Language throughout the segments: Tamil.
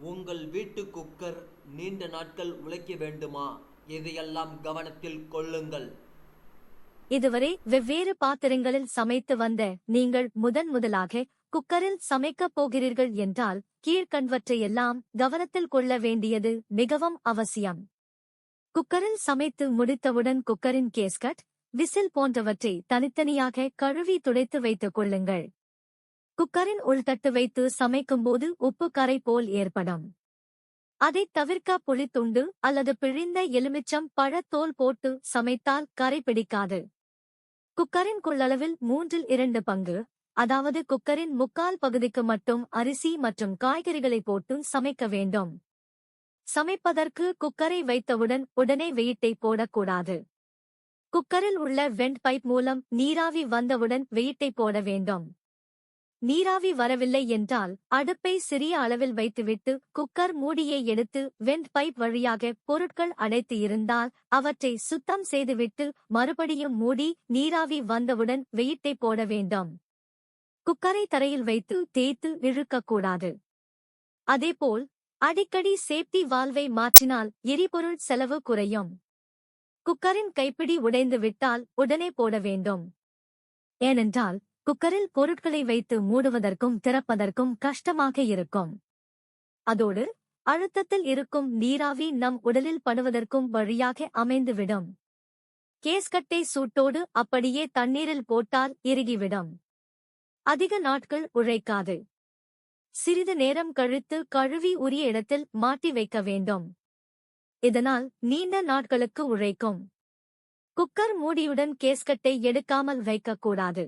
உங்கள் வீட்டு குக்கர் நீண்ட நாட்கள் உழைக்க வேண்டுமா? இதையெல்லாம் கவனத்தில் கொள்ளுங்கள்? இதுவரை வெவ்வேறு பாத்திரங்களில் சமைத்து வந்த நீங்கள் முதன் முதலாக குக்கரில் சமைக்கப் போகிறீர்கள் என்றால் கீழ்கண்வற்றையெல்லாம் கவனத்தில் கொள்ள வேண்டியது மிகவும் அவசியம். குக்கரில் சமைத்து முடித்தவுடன் குக்கரின் கேஸ்கட் விசில் போன்றவற்றை தனித்தனியாக கழுவி துடைத்து வைத்துக் கொள்ளுங்கள். குக்கரின் உள்தட்டு வைத்து சமைக்கும்போது உப்பு கரை போல் ஏற்படும். அதைத் தவிர்க்க புளித்துண்டு அல்லது பிழிந்த எலுமிச்சம் பழத்தோல் போட்டு சமைத்தால் கரை பிடிக்காது. குக்கரின் கொள்ளளவில் மூன்றில் இரண்டு பங்கு அதாவது குக்கரின் முக்கால் பகுதிக்கு மட்டும் அரிசி மற்றும் காய்கறிகளை போட்டு சமைக்க வேண்டும். சமைப்பதற்கு குக்கரை வைத்தவுடன் உடனே வெயிட்டை போடக்கூடாது. குக்கரில் உள்ள வெண்ட் பைப் மூலம் நீராவி வந்தவுடன் வெயிட்டை போட வேண்டும். நீராவி வரவில்லை என்றால் அடுப்பை சிறிய அளவில் வைத்துவிட்டு குக்கர் மூடியை எடுத்து வெண்ட் பைப் வழியாக பொருட்கள் அடைத்து இருந்தால் அவற்றை சுத்தம் செய்துவிட்டு மறுபடியும் மூடி நீராவி வந்தவுடன் வெயிட்டை போட வேண்டும். குக்கரை தரையில் வைத்து தேய்த்து இழுக்கக்கூடாது. அதேபோல் அடிக்கடி சேப்டி வால்வை மாற்றினால் எரிபொருள் செலவு குறையும். குக்கரின் கைப்பிடி உடைந்து விட்டால் உடனே போட வேண்டும். ஏனென்றால் குக்கரில் பொருட்களை வைத்து மூடுவதற்கும் திறப்பதற்கும் கஷ்டமாக இருக்கும். அதோடு அழுத்தத்தில் இருக்கும் நீராவி நம் உடலில் படுவதற்கும் வழியாக அமைந்துவிடும். கேஸ்கட்டை சூட்டோடு அப்படியே தண்ணீரில் போட்டால் இறுகிவிடும். அதிக நாட்கள் உழைக்காது. சிறிது நேரம் கழித்து கழுவி உரிய இடத்தில் மாட்டி வைக்க வேண்டும். இதனால் நீண்ட நாட்களுக்கு உழைக்கும். குக்கர் மூடியுடன் கேஸ்கட்டை எடுக்காமல் வைக்கக்கூடாது.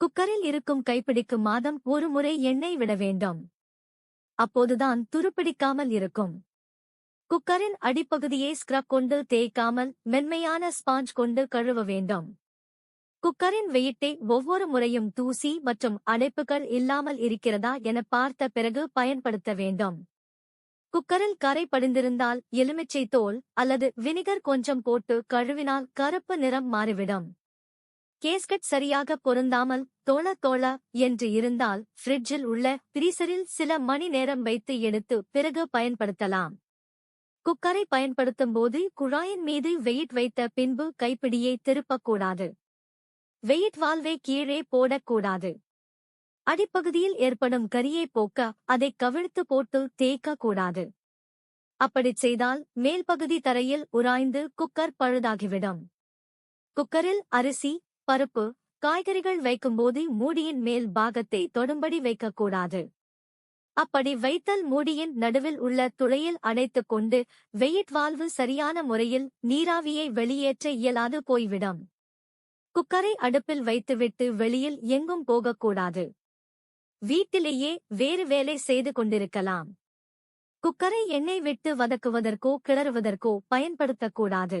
குக்கரில் இருக்கும் கைப்பிடிக்கு மாதம் ஒரு முறை எண்ணெய் விட வேண்டும். அப்போதுதான் துருப்பிடிக்காமல் இருக்கும். குக்கரின் அடிப்பகுதியை ஸ்க்ரப் கொண்டு தேய்க்காமல் மென்மையான ஸ்பாஞ்ச் கொண்டு கழுவ வேண்டும். குக்கரின் வெயிட்டை ஒவ்வொரு முறையும் தூசி மற்றும் அடைப்புகள் இல்லாமல் இருக்கிறதா என பார்த்த பிறகு பயன்படுத்த வேண்டும். குக்கரில் கரை படிந்திருந்தால் எலுமிச்சை தோல் அல்லது வினிகர் கொஞ்சம் போட்டு கழுவினால் கருப்பு நிறம் மாறிவிடும். கேஸ்கட் சரியாக பொருந்தாமல் தோள தோள என்று இருந்தால் ஃப்ரிட்ஜில் உள்ள ஃப்ரீசரில் சில மணி நேரம் வைத்து எடுத்து பிறகு பயன்படுத்தலாம். குக்கரை பயன்படுத்தும் போது குழாயின் மீது வெயிட் வைத்த பின்பு கைப்பிடியை திருப்பக்கூடாது. வெயிட் வால்வை கீழே போடக்கூடாது. அடிப்பகுதியில் ஏற்படும் கரியை போக்க அதை கவிழ்த்து போட்டு தேய்க்க கூடாது அப்படிச் செய்தால் மேல் பகுதி தரையில் உராய்ந்து குக்கர் பழுதாகிவிடும். குக்கரில் அரிசி பருப்பு காய்கறிகள் வைக்கும்போது மூடியின் மேல் பாகத்தை தொடும்படி வைக்கக்கூடாது. அப்படி வைத்தல் மூடியின் நடுவில் உள்ள துளையில் அடைத்துக் கொண்டு வெயிட் வால்வு சரியான முறையில் நீராவியை வெளியேற்ற இயலாது போய்விடும். குக்கரை அடுப்பில் வைத்துவிட்டு வெளியில் எங்கும் போகக்கூடாது. வீட்டிலேயே வேறு வேலை செய்து கொண்டிருக்கலாம். குக்கரை எண்ணெய் விட்டு வதக்குவதற்கோ கிளறுவதற்கோ பயன்படுத்தக்கூடாது.